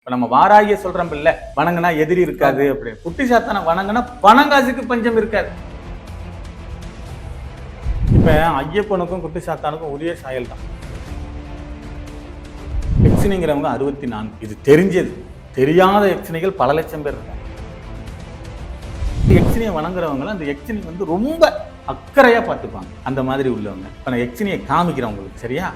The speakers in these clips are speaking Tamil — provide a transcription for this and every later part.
இப்ப நம்ம வாராகிய சொல்றோம் இல்லை வணங்குனா எதிரி இருக்காது அப்படின்னு. குட்டி சாத்தான வணங்குனா பணங்காசுக்கு பஞ்சம் இருக்காது. இப்ப ஐயப்பனுக்கும் குட்டி சாத்தானுக்கும் ஒரே சாயல் தான் எக்ஸினிங்கிறவங்க அறுபத்தி நான்கு இது தெரிஞ்சது. தெரியாத எக்ஸினிகள் பல லட்சம் பேர் இருக்காங்க. எக்ஸினியை வணங்குறவங்க அந்த எக்ஸினி வந்து ரொம்ப அக்கறையா பார்த்துப்பாங்க. அந்த மாதிரி உள்ளவங்க. இப்போ நான் எக்ஸினியை காமிக்கிறேன் உங்களுக்கு சரியா?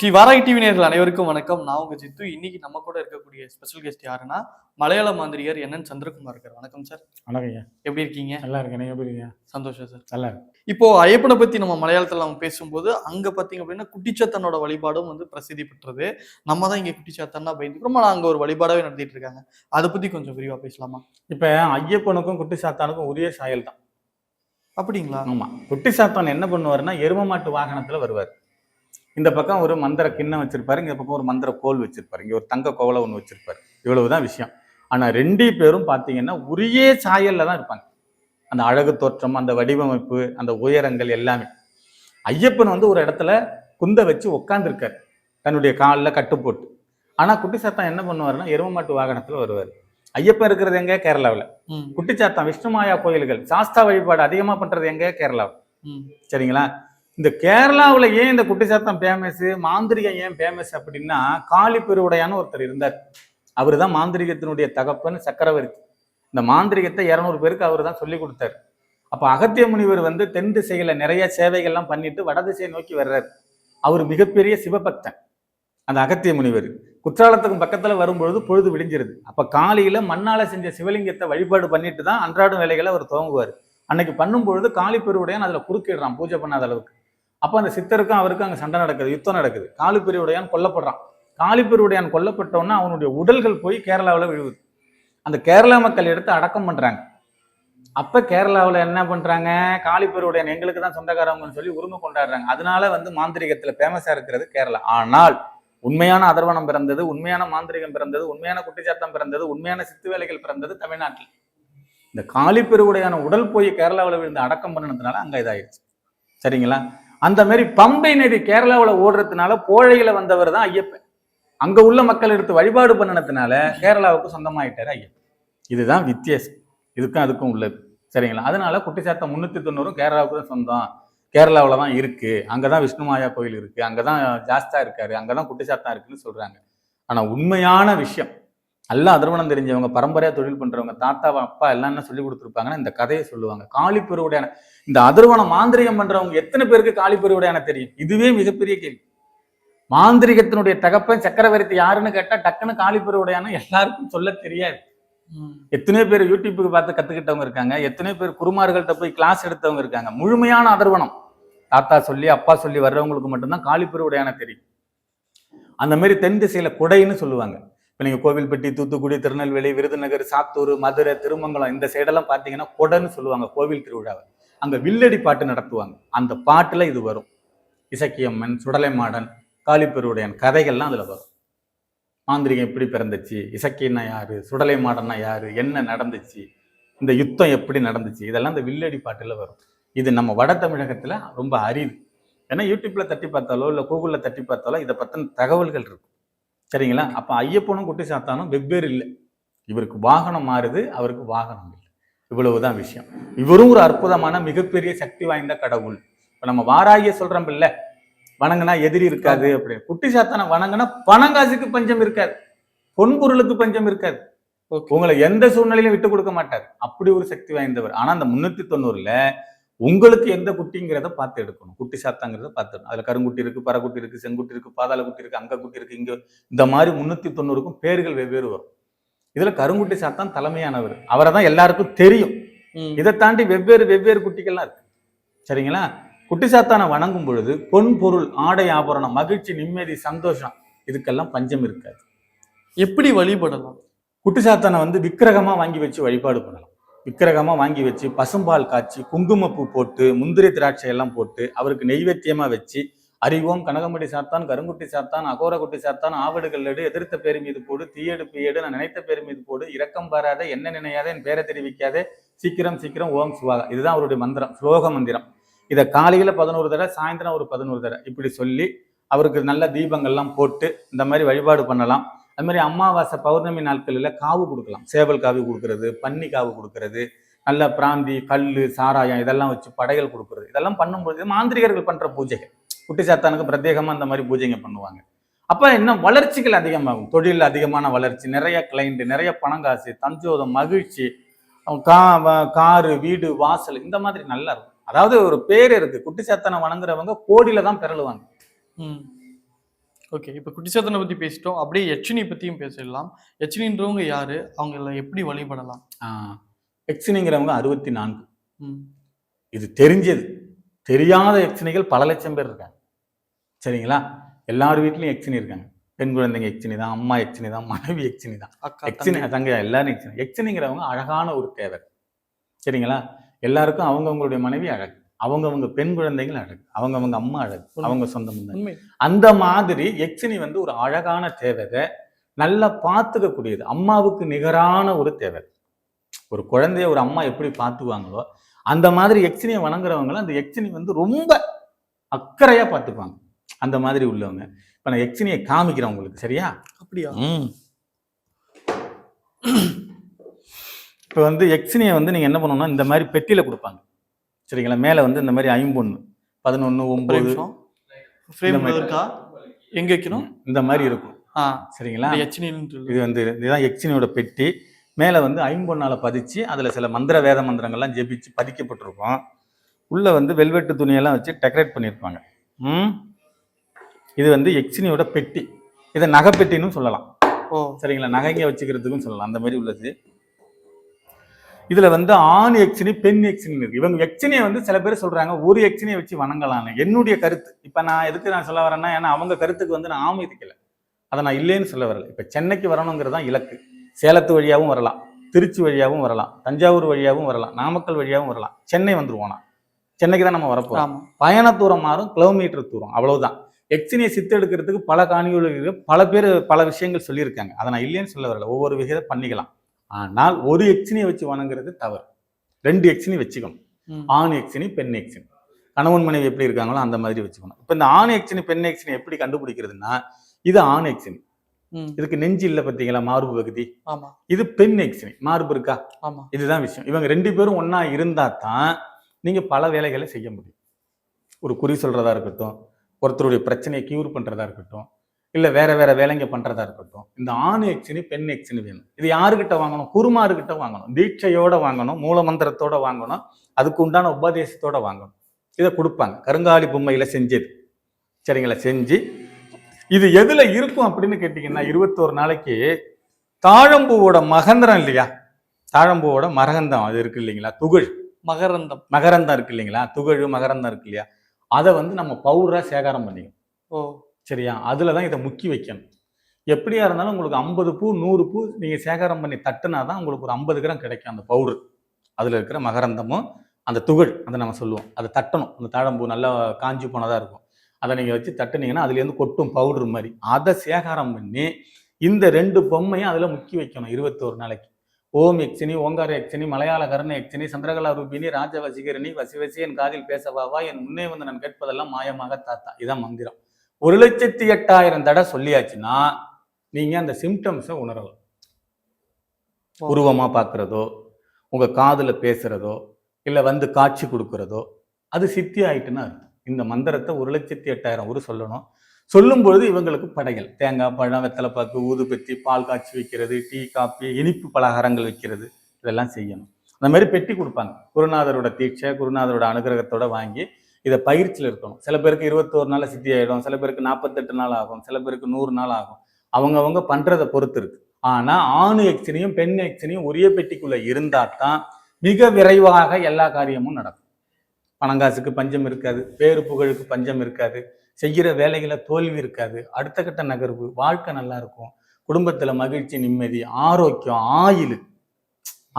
ஸ்ரீ வாராகி டிவி நேயர்கள் அனைவருக்கும் வணக்கம். நான் உங்க ஜித்து. இன்னைக்கு நம்ம கூட இருக்கக்கூடிய ஸ்பெஷல் கெஸ்ட் யாருன்னா மலையாள மாந்திரிகர் என்என் சந்திரகுமார் இருக்கார். வணக்கம் சார் வணக்கம் ஐயா. எப்படி இருக்கீங்க? நல்லா இருக்கேன். நீங்க எப்படி இருக்கீங்க? சந்தோஷம் சார் நல்லா இப்போ ஐயப்பனை பத்தி நம்ம மலையாளத்துல நம்ம பேசும்போது அங்க பாத்தீங்க அப்படின்னா குட்டிச்சாத்தனோட வழிபாடும் வந்து பிரசித்தி பெற்றது. நம்ம தான் இங்க குட்டிச்சாத்தன்னா பயந்துக்கிறோம். ஆனா அங்க ஒரு வழிபாடாவே நடத்திட்டு இருக்காங்க. அதை பத்தி கொஞ்சம் விரிவா பேசலாமா? இப்ப ஐயப்பனுக்கும் குட்டி சாத்தானுக்கும் உரிய சாயல் தான். அப்படிங்களா? ஆமா. குட்டி சாத்தான் என்ன பண்ணுவாருன்னா எரும மாட்டு வாகனத்துல வருவார். இந்த பக்கம் ஒரு மந்திர கிண்ணம் வச்சிருப்பாரு இந்த பக்கம் ஒரு மந்திர கோல் வச்சிருப்பாரு. இங்க ஒரு தங்க கோவலை ஒன்று வச்சிருப்பாரு. இவ்வளவுதான் விஷயம். ஆனா ரெண்டு பேரும் பாத்தீங்கன்னா உரிய சாயல்ல தான் இருப்பாங்க. அந்த அழகு தோற்றம் அந்த வடிவமைப்பு அந்த உயரங்கள் எல்லாமே. ஐயப்பன் வந்து ஒரு இடத்துல குந்த வச்சு உட்காந்துருக்காரு தன்னுடைய காலில் கட்டு போட்டு. ஆனா குட்டி சாத்தான் என்ன பண்ணுவாருன்னா எரும மாட்டு வாகனத்துல வருவார். ஐயப்பன் இருக்கிறது எங்க? கேரளாவில். ம். குட்டிச்சாத்தம் விஷ்ணுமாயா கோயில்கள் சாஸ்தா வழிபாடு அதிகமா பண்றது எங்க? கேரளாவில். சரிங்களா? இந்த கேரளாவில் ஏன் இந்த குட்டிச்சாத்தம் ஃபேமஸ் மாந்திரிகம் ஏன் ஃபேமஸ் அப்படின்னா காளி பெருவுடையான்னு ஒருத்தர் இருந்தார். அவர் தான் மாந்திரிகத்தினுடைய தகப்பன் சக்கரவர்த்தி. இந்த மாந்திரிகத்தை இரநூறு பேருக்கு அவர் தான் சொல்லி கொடுத்தாரு. அப்போ அகத்திய முனிவர் வந்து தென் திசையில நிறைய சேவைகள்லாம் பண்ணிட்டு வடதிசையை நோக்கி வர்றாரு. அவர் மிகப்பெரிய சிவபக்தன். அந்த அகத்திய முனிவர். குற்றாலத்துக்கு பக்கத்தில் வரும்பொழுது பொழுது விடிஞ்சிருது. அப்போ காலையில் மண்ணால செஞ்ச சிவலிங்கத்தை வழிபாடு பண்ணிட்டு தான் அன்றாடம் வேலைகளை அவர் துவங்குவார். அன்னைக்கு பண்ணும்பொழுது காளி பெருவுடையான் அதில் குறுக்கிடுறான் பூஜை பண்ணாத அளவுக்கு. அப்போ அந்த சித்தருக்கும் அவருக்கும் அங்கே சண்டை நடக்குது யுத்தம் நடக்குது. காலிப்பெருவுடையான் கொல்லப்படுறான். காலிப்பெருவுடையான் கொல்லப்பட்டவொன்னே அவனுடைய உடல்கள் போய் கேரளாவில் விழுவுது அந்த கேரளா மக்கள் எடுத்து அடக்கம் பண்ணுறாங்க அப்போ கேரளாவில் என்ன பண்ணுறாங்க காலிப்பெருவுடையான் எங்களுக்கு தான் சொந்தக்காரவங்கன்னு சொல்லி உரிமை கொண்டாடுறாங்க. அதனால வந்து மாந்திரிகத்தில் ஃபேமஸாக இருக்கிறது கேரளா. ஆனால் உண்மையான அதர்வனம் பிறந்தது உண்மையான மாந்திரிகம் பிறந்தது உண்மையான குட்டிச்சாத்தம் பிறந்தது உண்மையான சித்து வேலைகள் பிறந்தது தமிழ்நாட்டில். இந்த காளிப்பெருவுடையான உடல் போய் கேரளாவில் விழுந்து அடக்கம் பண்ணினதுனால அங்கே இதாயிடுச்சு. சரிங்களா? அந்த மாதிரி பம்பை நதி கேரளாவில் ஓடுறதுனால போழையில வந்தவர் தான் ஐயப்பன். அங்க உள்ள மக்கள் எடுத்து வழிபாடு பண்ணினதுனால கேரளாவுக்கு சொந்தமாயிட்டாரு ஐயப்பன். இதுதான் வித்தியாசம். இதுக்கும் அதுக்கும் உள்ளது. சரிங்களா? அதனால குட்டிச்சாத்தம் முன்னூத்தி தொண்ணூறும் கேரளாவுக்கு தான் சொந்தம். கேரளாவில் தான் இருக்கு. அங்கதான் விஷ்ணுமாயா கோயில் இருக்கு. அங்கதான் ஜாஸ்தா இருக்காரு. அங்கதான் குட்டிச்சாத்தம் இருக்குன்னு சொல்றாங்க. ஆனா உண்மையான விஷயம் நல்லா அதர்வனம் தெரிஞ்சவங்க பரம்பரையா தொழில் பண்றவங்க தாத்தா அப்பா எல்லாம் என்ன சொல்லி கொடுத்துருப்பாங்கன்னா இந்த கதையை சொல்லுவாங்க. காளி பெருவுடையான இந்த அதர்வனம் மாந்திரிகம் பண்றவங்க எத்தனை பேருக்கு காளி பெருவுடையான தெரியும்? இதுவே மிகப்பெரிய கேள்வி. மாந்திரிகத்தினுடைய தகப்பன் சக்கரவர்த்தி யாருன்னு கேட்டா டக்குன்னு காளி பெருவுடையான எல்லாருக்கும் சொல்ல தெரியாது. ம். எத்தனையோ பேர் யூடியூப்புக்கு பார்த்து கத்துக்கிட்டவங்க இருக்காங்க. எத்தனையோ பேர் குருமார்கள்ட்ட போய் கிளாஸ் எடுத்தவங்க இருக்காங்க. முழுமையான அதர்வனம். தாத்தா சொல்லி அப்பா சொல்லி வர்றவங்களுக்கு மட்டும்தான் காளிப்பெருவுடையான தெரியும். அந்த மாதிரி தென் திசையில குடைன்னு சொல்லுவாங்க. இப்போ நீங்கள் கோவில்பட்டி தூத்துக்குடி திருநெல்வேலி விருதுநகர் சாத்தூர் மதுரை திருமங்கலம் இந்த சைடெல்லாம் பார்த்தீங்கன்னா கொடன்னு சொல்லுவாங்க கோவில் திருவிழாவை. அங்கே வில்லடி பாட்டு நடத்துவாங்க. அந்த பாட்டில் இது வரும். இசக்கியம்மன் சுடலைமாடன் காளிப்பெருவுடையன் கதைகள்லாம் அதில் வரும். மாந்திரிகம் எப்படி பிறந்துச்சு? இசக்கியன்னா யாரு? சுடலை மாடன்னா யாரு? என்ன நடந்துச்சு? இந்த யுத்தம் எப்படி நடந்துச்சு? இதெல்லாம் இந்த வில்லடி பாட்டில் வரும். இது நம்ம வட தமிழகத்தில் ரொம்ப அரிது. ஏன்னா யூடியூப்பில் தட்டி பார்த்தாலோ இல்லை கூகுளில் தட்டி பார்த்தாலோ இதை பற்றின தகவல்கள் இருக்கும். சரிங்களா? அப்ப ஐயப்பனும் குட்டி சாத்தானும் வெவ்வேறு இல்லை. இவருக்கு வாகனம் மாறுது அவருக்கு வாகனம் இல்லை. இவ்வளவுதான் விஷயம். இவரும் ஒரு அற்புதமான மிகப்பெரிய சக்தி வாய்ந்த கடவுள். இப்ப நம்ம வாராகிய சொல்றோம் இல்ல? வணங்குனா எதிரி இருக்காது அப்படின்னு. குட்டி சாத்தானை வணங்குனா பணங்காசுக்கு பஞ்சம் இருக்காது. பொன்பொருளுக்கு பஞ்சம் இருக்காது. உங்களை எந்த சூழ்நிலையிலும் விட்டு கொடுக்க மாட்டார். அப்படி ஒரு சக்தி வாய்ந்தவர். ஆனா அந்த முன்னூத்தி தொண்ணூறுல உங்களுக்கு எந்த குட்டிங்கிறத பார்த்து எடுக்கணும். குட்டி சாத்தாங்கிறத பார்த்து. அதுல கருங்குட்டி இருக்கு பறக்குட்டி இருக்கு செங்குட்டி இருக்கு பாதாள குட்டி இருக்கு அங்க குட்டி இருக்கு இங்க இந்த மாதிரி முன்னூத்தி தொண்ணூறுக்கும் பேர்கள் வெவ்வேறு வரும். இதுல கருங்குட்டி சாத்தான் தலைமையானவர். அவரை தான் எல்லாருக்கும் தெரியும். இதை தாண்டி வெவ்வேறு வெவ்வேறு குட்டிகள்லாம் இருக்கு. சரிங்களா? குட்டி சாத்தானை வணங்கும் பொழுது பொன் பொருள் ஆடை ஆபரணம் மகிழ்ச்சி நிம்மதி சந்தோஷம் இதுக்கெல்லாம் பஞ்சம் இருக்காது. எப்படி வழிபடலாம்? குட்டி சாத்தானை வந்து விக்கிரகமா வாங்கி வச்சு வழிபாடு பண்ணலாம். விக்கிரகமாக வாங்கி வச்சு பசும்பால் காய்ச்சி குங்குமப்பூ போட்டு முந்திரி திராட்சை எல்லாம் போட்டு அவருக்கு நெய்வேத்தியமாக வச்சு அறிவோம் கனகமடி சாத்தான் கருங்குட்டி சாத்தான் அகோரகுட்டி சாத்தான் ஆவடுகள் எடு எதிர்த்த பேர் மீது போடு தீயடு ஏடு நான் நினைத்த பேர் மீது போடு இரக்கம் பாராத என்ன நினையாத என் பேரை தெரிவிக்காதே சீக்கிரம் சீக்கிரம் ஓம் சுவாகா. இதுதான் அவருடைய மந்திரம் ஸ்லோக மந்திரம். இதை காலையில பதினோரு தடவை சாயந்தரம் ஒரு பதினோரு தடவை இப்படி சொல்லி அவருக்கு நல்ல தீபங்கள்லாம் போட்டு இந்த மாதிரி வழிபாடு பண்ணலாம். அது மாதிரி அமாவாசை பௌர்ணமி நாட்களில் காவு கொடுக்கலாம். சேவல் காவு கொடுக்கறது பன்னி காவு கொடுக்கறது நல்ல பிராந்தி கல் சாராயம் இதெல்லாம் வச்சு படைகள் கொடுக்கறது. இதெல்லாம் பண்ணும்போது மாந்திரிகர்கள் பண்ணுற பூஜைகள். குட்டி சாத்தானுக்கு பிரத்யேகமா அந்த மாதிரி பூஜைங்க பண்ணுவாங்க. அப்போ இன்னும் வளர்ச்சிகள் அதிகமாகும். தொழில் அதிகமான வளர்ச்சி நிறைய கிளைண்ட் நிறைய பணம் காசு தஞ்சோதம் மகிழ்ச்சி கா காரு வீடு வாசல் இந்த மாதிரி நல்லா இருக்கும். அதாவது ஒரு பேர் இருக்கு. குட்டி சாத்தானை வணங்குறவங்க கோடியில தான் பெறலுவாங்க. ஓகே இப்போ குட்டிச்சாத்தனை பத்தி பேசிட்டோம். அப்படியே யட்சினி பத்தியும் பேசிடலாம். யட்சினின்றவங்க யாரு? அவங்கள எப்படி வழிபடலாம்? எக்ஸினிங்கிறவங்க அறுபத்தி நான்கு ம். இது தெரிஞ்சது. தெரியாத எக்ஸினிகள் பல லட்சம் பேர் இருக்காங்க. சரிங்களா? எல்லார் வீட்லயும் எக்ஸினி இருக்காங்க. பெண் குழந்தைங்க எக்ஸினி தான் அம்மா எக்ஸினி தான் மனைவி எக்ஸினி தான். எக்ஸினி தங்கை. எல்லாரும் எக்ஸினி எக்ஸினிங்கிறவங்க அழகான ஒரு தேவர். சரிங்களா? எல்லாருக்கும் அவங்கவங்களுடைய மனைவி அழகு. அவங்கவங்க பெண் குழந்தைகள் அழகு அவங்கவங்க அம்மா அழகு அவங்க சொந்த பந்தம் உண்மை. அந்த மாதிரி எக்ஸினி வந்து ஒரு அழகான தேவதை நல்லா பார்த்துக்கக்கூடியது அம்மாவுக்கு நிகரான ஒரு தேவதை. ஒரு குழந்தைய ஒரு அம்மா எப்படி பார்த்துக்குவாங்களோ அந்த மாதிரி எக்ஸினியை வணங்குறவங்கள அந்த எக்ஸினி வந்து ரொம்ப அக்கறையா பார்த்துக்குவாங்க அந்த மாதிரி உள்ளவங்க. இப்ப நான் எக்ஸினியை காமிக்கிறேன் உங்களுக்கு சரியா? அப்படியா? ம். இப்போ வந்து எக்ஸினியை வந்து நீங்க என்ன பண்ணணும்னா இந்த மாதிரி பெட்டியில கொடுப்பாங்க. சரிங்களா? மேல வந்து இந்த மாதிரி ஃப்ரேம் மாதிரி. இருக்கா? எங்க வைக்கணும்? இந்த மாதிரி இருக்கும். ஆ. சரிங்களா? இது வந்து இதுதான் எக்ஸினியோட பெட்டி. மேலே வந்து ஐம்பொன்னால பதிச்சு அதில் சில மந்திர வேத மந்திரங்கள்லாம் ஜெபிச்சு பதிக்கப்பட்டிருக்கும். உள்ள வந்து வெல்வெட்டு துணியெல்லாம் வச்சு டெக்கரேட் பண்ணியிருப்பாங்க. ம்? இது வந்து எக்ஸினியோட பெட்டி. இதை நகைப்பெட்டின்னு சொல்லலாம். ஓ. சரிங்களா? நகைங்க வச்சுக்கிறதுக்கும் சொல்லலாம். அந்த மாதிரி உள்ளது. இதுல வந்து ஆண் எக்ஸினி பெண் எக்ஸினி இருக்கு. இவங்க எக்ஸினியை வந்து சில பேர் சொல்றாங்க ஒரு எக்ஸினியை வச்சு வணங்கலாம்னு என்னுடைய கருத்து. இப்ப நான் எதுக்கு நான் சொல்ல வரேன்னா ஏன்னா அவங்க கருத்துக்கு வந்து நான் ஆமதிக்கல அதை நான் இல்லைன்னு சொல்ல வரல. இப்ப சென்னைக்கு வரணுங்கிறது தான் இலக்கு. சேலத்து வழியாகவும் வரலாம். திருச்சி வழியாகவும் வரலாம். தஞ்சாவூர் வழியாகவும் வரலாம். நாமக்கல் வழியாகவும் வரலாம். சென்னை வந்துருவோம் சென்னைக்கு தான் நம்ம வரப்போறோம். ஆமா. பயண தூரம் மாறும் கிலோமீட்டர் தூரம். அவ்வளவுதான். எக்ஸினியை சித்தெடுக்கிறதுக்கு பல காணிகள் பல பேர் பல விஷயங்கள் சொல்லியிருக்காங்க. அதை நான் இல்லைன்னு சொல்ல வரல. ஒவ்வொரு விகித பண்ணிக்கலாம். ஆனால் ஒரு எக்ஸினியை வச்சு வணங்குறது தவறு. ரெண்டு எக்ஸினி வச்சுக்கணும். ஆண் எக்ஸினி பெண் எக்ஸினி கணவன் மனைவி எப்படி இருக்காங்களோ அந்த மாதிரி வச்சுக்கணும். இப்போ இந்த ஆண் எக்ஸினி பெண் எக்ஸினி எப்படி கண்டுபிடிக்கிறதுனா இது ஆண் எக்ஸினி இதுக்கு நெஞ்சு இல்லை பார்த்தீங்களா மார்பு பகுதி? இது பெண் எக்ஸினி மார்பு இருக்கா? இதுதான் விஷயம். இவங்க ரெண்டு பேரும் ஒண்ணா இருந்தா தான் நீங்க பல வேலைகளை செய்ய முடியும். ஒரு குறி சொல்றதா இருக்கட்டும் ஒருத்தருடைய பிரச்சனையை கியூர் பண்றதா இருக்கட்டும் இல்ல வேற வேற வேலைங்க பண்றதா இருக்கட்டும். இந்த ஆண் எக்ஸினி பெண் எக்ஸினி வேணும். இது யாருக்கிட்ட வாங்கணும்? குருமாருக்கிட்ட வாங்கணும். தீட்சையோட வாங்கணும் மூலமந்திரத்தோட வாங்கணும் அதுக்கு உண்டான உபதேசத்தோட வாங்கணும். இதை கொடுப்பாங்க. கருங்காலி பொம்மையில செஞ்சது. சரிங்களா? செஞ்சு. இது எதுல இருக்கும் அப்படின்னு கேட்டீங்கன்னா இருபத்தோரு நாளைக்கு தாழம்பூவோட மகந்திரம் இல்லையா? தாழம்பூவோட மரகந்தம். அது இருக்கு இல்லைங்களா? துகள் மகரந்தம். மகரந்தம் இருக்கு இல்லைங்களா? துகள் மகரந்தம் இருக்கு இல்லையா? அதை வந்து நம்ம பவுடரா சேகாரம் பண்ணிக்கணும். ஓ. சரியா? அதில் தான் இதை முக்கி வைக்கணும். எப்படியா இருந்தாலும் உங்களுக்கு ஐம்பது பூ நூறு பூ நீங்கள் சேகாரம் பண்ணி தட்டுனா தான் உங்களுக்கு ஒரு ஐம்பது கிராம் கிடைக்கும் அந்த பவுடர். அதில் இருக்கிற மகரந்தமும் அந்த துகள் அதை நம்ம சொல்லுவோம். அதை தட்டணும். அந்த தாழம்பூ நல்லா காஞ்சி போனதாக இருக்கும். அதை நீங்கள் வச்சு தட்டுனீங்கன்னா அதுலேருந்து கொட்டும் பவுடர் மாதிரி. அதை சேகாரம் பண்ணி இந்த ரெண்டு பொம்மையும் அதில் முக்கி வைக்கணும் இருபத்தோரு நாளைக்கு. ஓம் எக்ஸினி ஓங்கார எக்ஸினி மலையாள கருண எக்ஸினி சந்திரகலா ரூபினி ராஜவசிகரணி வசி வசி என் காதில் பேசவாவா என் முன்னே வந்து நான் கேட்பதெல்லாம் மாயமாக தாத்தா. இதான் மந்திரம். ஒரு லட்சத்தி எட்டாயிரம் தடவை சொல்லியாச்சுன்னா நீங்க அந்த சிம்டம்ஸை உணரலாம். உருவமா பார்க்கறதோ உங்க காதுல பேசுறதோ இல்ல வந்து காட்சி கொடுக்கறதோ அது சித்தி ஆயிட்டுன்னு அர்த்தம். இந்த மந்திரத்தை ஒரு லட்சத்தி எட்டாயிரம் உரு சொல்லணும். சொல்லும் பொழுது இவங்களுக்கு படைகள். தேங்காய் பழம் வெத்தலைப்பாக்கு ஊதுபத்தி பால் காய்ச்சி வைக்கிறது டீ காப்பி இனிப்பு பலகாரங்கள் வைக்கிறது இதெல்லாம் செய்யணும். அந்த மாதிரி பெட்டி கொடுப்பாங்க. குருநாதரோட தீட்சை குருநாதரோட அனுகிரகத்தோட வாங்கி இதை பயிற்சியில் இருக்கணும். சில பேருக்கு இருபத்தோரு நாள் சித்தி ஆகிடும் சில பேருக்கு நாற்பத்தெட்டு நாள் ஆகும் சில பேருக்கு நூறு நாள் ஆகும். அவங்கவங்க பண்ணுறதை பொறுத்து இருக்கு. ஆனால் ஆணு எக்ஸினியும் பெண் எக்ஸினியும் ஒரே பெட்டிக்குள்ளே இருந்தால் தான் மிக விரைவாக எல்லா காரியமும் நடக்கும். பணங்காசுக்கு பஞ்சம் இருக்காது பேரு புகழுக்கு பஞ்சம் இருக்காது செய்கிற வேலைகளை தோல்வி இருக்காது அடுத்த கட்ட நகர்வு வாழ்க்கை நல்லா இருக்கும் குடும்பத்தில் மகிழ்ச்சி நிம்மதி ஆரோக்கியம் ஆயுள்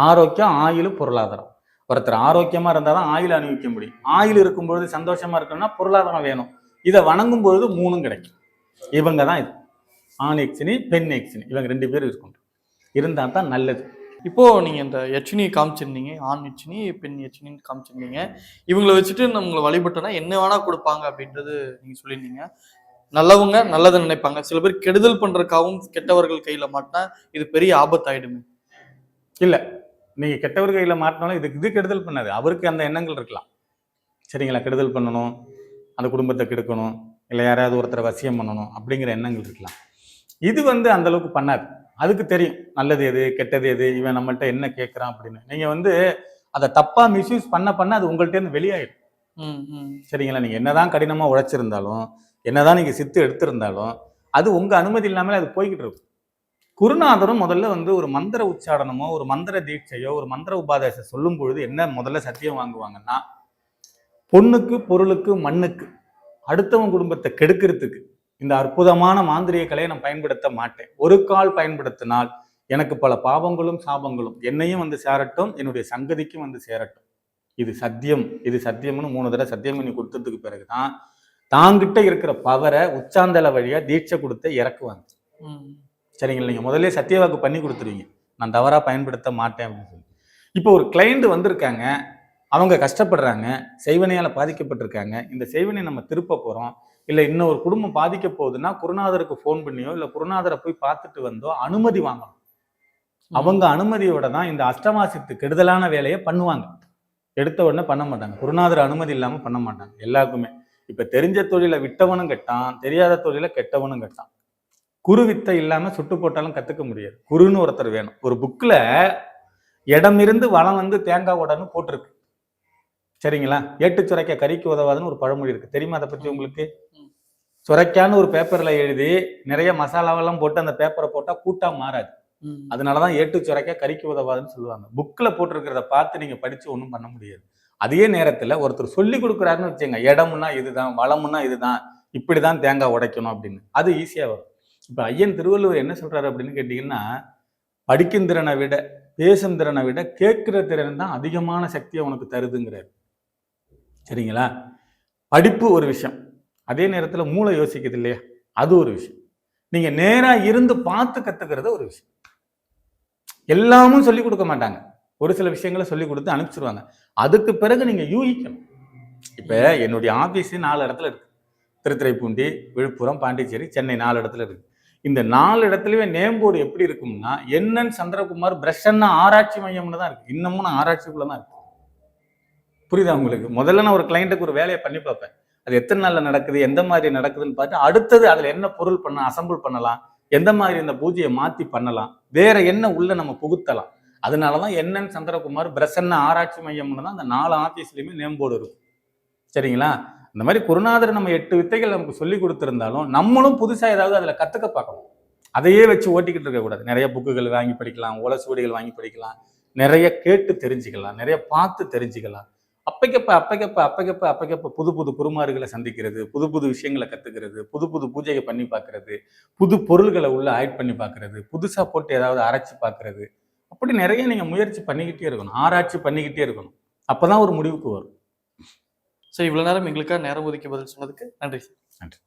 ஆரோக்கியம் ஆயுள் பொருளாதாரம். ஒருத்தர் ஆரோக்கியமா இருந்தால் தான் ஆயுள் அனுபவிக்க முடியும். ஆயுள் இருக்கும்பொழுது சந்தோஷமா இருக்கணும்னா பொருளாதாரம் வேணும். இதை வணங்கும் பொழுது மூணும் கிடைக்கும். இவங்க தான் இது. ஆண் எக்ஸினி பெண் எக்ஸினி இவங்க ரெண்டு பேரும் இருக்கணும். இருந்தால் தான் நல்லது. இப்போ நீங்க இந்த யட்சினி காமிச்சிருந்தீங்க ஆண் யட்சினி பெண் யட்சினின்னு காமிச்சிருந்தீங்க. இவங்களை வச்சுட்டு நம்மளை வழிபட்டோம்னா என்ன வேணா கொடுப்பாங்க அப்படின்றது நீங்க சொல்லியிருந்தீங்க. நல்லவங்க நல்லதை நினைப்பாங்க. சில பேர் கெடுதல் பண்றதுக்காகவும் கெட்டவர்கள் கையில மாட்டினா இது பெரிய ஆபத்தாயிடுமே. நீங்க கெட்டவர் கையில மாட்டினாலும் இதுக்கு இது கெடுதல் பண்ணாது. அவருக்கு அந்த எண்ணங்கள் இருக்கலாம். சரிங்களா? கெடுதல் பண்ணணும். அந்த குடும்பத்தை கெடுக்கணும். இல்லை யாராவது ஒருத்தரை வசியம் பண்ணணும் அப்படிங்கிற எண்ணங்கள் இருக்கலாம். இது வந்து அந்த அளவுக்கு பண்ணாது. அதுக்கு தெரியும். நல்லது எது கெட்டது எது இவன் நம்மள்ட்ட என்ன கேட்குறான் அப்படின்னு. நீங்க வந்து அதை தப்பா மிஸ்யூஸ் பண்ண பண்ண அது உங்கள்ட்ட இருந்து வெளியாயிடும். சரிங்களா? நீங்க என்னதான் கடினமா உழைச்சிருந்தாலும் என்னதான் நீங்க சித்து எடுத்திருந்தாலும் அது உங்க அனுமதி இல்லாமலே அது போய்கிட்டு இருக்கும். குருநாதரும் முதல்ல வந்து ஒரு மந்திர உச்சாடனமோ ஒரு மந்திர தீட்சையோ ஒரு மந்திர உபாதேசம் சொல்லும் பொழுது என்ன முதல்ல சத்தியம் வாங்குவாங்கன்னா பொண்ணுக்கு பொருளுக்கு மண்ணுக்கு அடுத்தவன் குடும்பத்தை கெடுக்கிறதுக்கு இந்த அற்புதமான மாந்திரிய கலையை நான் பயன்படுத்த மாட்டேன். ஒரு கால் பயன்படுத்தினால் எனக்கு பல பாவங்களும் சாபங்களும் என்னையும் வந்து சேரட்டும் என்னுடைய சங்கதிக்கும் வந்து சேரட்டும். இது சத்தியம். இது சத்தியம்னு மூணு தடவை சத்தியம் பண்ணி கொடுத்ததுக்கு பிறகுதான் தாங்கிட்ட இருக்கிற பவரை உச்சாந்தல வழியா தீட்சை கொடுத்து இறக்குவாங்க. சரிங்களா நீங்க முதல்ல சத்தியவாக்கு பண்ணி கொடுத்துருவீங்க. நான் தவறா பயன்படுத்த மாட்டேன் அப்படின்னு சொல்லி இப்போ ஒரு கிளைண்ட் வந்திருக்காங்க அவங்க கஷ்டப்படுறாங்க செய்வனையால பாதிக்கப்பட்டிருக்காங்க. இந்த செய்வனை நம்ம திருப்ப போறோம். இல்ல இன்னும் ஒரு குடும்பம் பாதிக்க போகுதுன்னா குருநாதருக்கு ஃபோன் பண்ணியோ இல்ல குருநாதரை போய் பார்த்துட்டு வந்தோ அனுமதி வாங்கணும். அவங்க அனுமதியோட தான் இந்த அஷ்டமாசித்து கெடுதலான வேலையை பண்ணுவாங்க. எடுத்த உடனே பண்ண மாட்டாங்க. குருநாதர் அனுமதி இல்லாம பண்ண மாட்டாங்க. எல்லாருக்குமே. இப்ப தெரிஞ்ச தொழிலை விட்டவனும் கெட்டான் தெரியாத தொழிலை கெட்டவனும் கெட்டான். குரு வித்தை இல்லாம சுட்டு போட்டாலும் கத்துக்க முடியாது. குருன்னு ஒருத்தர் வேணும். ஒரு புக்ல இடம் இருந்து வளம் வந்து தேங்காய் உடன்னு போட்டிருக்கு. சரிங்களா? ஏட்டு சுரைக்க கறிக்கு உதவாதுன்னு ஒரு பழமொழி இருக்கு. தெரியுமா அதை பத்தி உங்களுக்கு. சுரைக்கான்னு ஒரு பேப்பர்ல எழுதி நிறைய மசாலாவெல்லாம் போட்டு அந்த பேப்பரை போட்டா கூட்டா மாறாது. ம். அதனாலதான் ஏட்டு சுரைக்க கறிக்கு உதவாதுன்னு சொல்லுவாங்க. புக்ல போட்டிருக்கிறத பார்த்து நீங்க படிச்சு ஒன்றும் பண்ண முடியாது. அதே நேரத்துல ஒருத்தர் சொல்லி கொடுக்குறாருன்னு வச்சுங்க இடம்னா இதுதான் வளம்னா இதுதான் இப்படிதான் தேங்காய் உடைக்கணும் அப்படின்னு. அது ஈஸியா வரும். இப்போ ஐயன் திருவள்ளுவர் என்ன சொல்கிறாரு அப்படின்னு கேட்டிங்கன்னா படிக்கும் திறனை விட பேசும் திறனை விட கேட்கிற திறன் தான் அதிகமான சக்தியை உனக்கு தருதுங்கிறாரு. சரிங்களா? படிப்பு ஒரு விஷயம். அதே நேரத்தில் மூளை யோசிக்குது இல்லையா? அது ஒரு விஷயம். நீங்கள் நேராக இருந்து பார்த்து கற்றுக்கிறது ஒரு விஷயம். எல்லாமும் சொல்லிக் கொடுக்க மாட்டாங்க. ஒரு சில விஷயங்களை சொல்லி கொடுத்து அனுப்பிச்சிருவாங்க. அதுக்கு பிறகு நீங்கள் யூகிக்கணும். இப்போ என்னுடைய ஆஃபீஸு நாலு இடத்துல இருக்குது திருத்துறைப்பூண்டி விழுப்புரம் பாண்டிச்சேரி சென்னை நாலு இடத்துல இருக்குது இந்த நாலு இடத்துலயுமே நேம் போர்டு எப்படி இருக்கும்னா என்னன்னு சந்திரகுமார் பிரஷன்னா ஆராய்ச்சி மையம்னு தான் இருக்கு. இன்னமும் நான் ஆராய்ச்சிக்குள்ள தான் இருக்கு புரியுதா உங்களுக்கு? முதல்ல நான் ஒரு கிளைண்ட்டுக்கு ஒரு வேலையை பண்ணி பார்ப்பேன். அது எத்தனை நாளில் நடக்குது எந்த மாதிரி நடக்குதுன்னு பார்த்து அடுத்தது அதில் என்ன பொருள் பண்ண அசம்பிள் பண்ணலாம் எந்த மாதிரி இந்த பூஜையை மாற்றி பண்ணலாம் வேற என்ன உள்ள நம்ம புகுத்தலாம். அதனால தான் என்னன்னு சந்திரகுமார் பிரசன்ன ஆராய்ச்சி மையம்னு தான் அந்த நாலு ஆஃபீஸ்லையுமே நேம் போர்டு இருக்கும். சரிங்களா? இந்த மாதிரி குருநாதர் நம்ம எட்டு வித்தைகள் நமக்கு சொல்லி கொடுத்துருந்தாலும் நம்மளும் புதுசாக ஏதாவது அதில் கற்றுக்க பார்க்கணும். அதையே வச்சு ஓட்டிக்கிட்டு இருக்கக்கூடாது நிறைய புக்குகள் வாங்கி படிக்கலாம் உலசுவடிகள் வாங்கி படிக்கலாம் நிறைய கேட்டு தெரிஞ்சுக்கலாம் நிறைய பார்த்து தெரிஞ்சுக்கலாம். அப்பைக்கப்ப அப்பைக்கப்ப அப்பைக்கப்ப அப்பைக்கப்ப புது புது குருமார்களை சந்திக்கிறது புது புது விஷயங்களை கற்றுக்கிறது புது புது பூஜையை பண்ணி பார்க்கறது புது பொருள்களை உள்ள ஆட் பண்ணி பார்க்கறது புதுசாக போட்டு ஏதாவது அரைச்சி பார்க்கறது. அப்படி நிறைய நீங்கள் முயற்சி பண்ணிக்கிட்டே இருக்கணும் ஆராய்ச்சி பண்ணிக்கிட்டே இருக்கணும். அப்போ தான் ஒரு முடிவுக்கு வரும். ஸோ இவ்வளோ நேரம் எங்களுக்காக நேரம் ஒதுக்கி பதில் சொன்னதுக்கு நன்றி சார். நன்றி.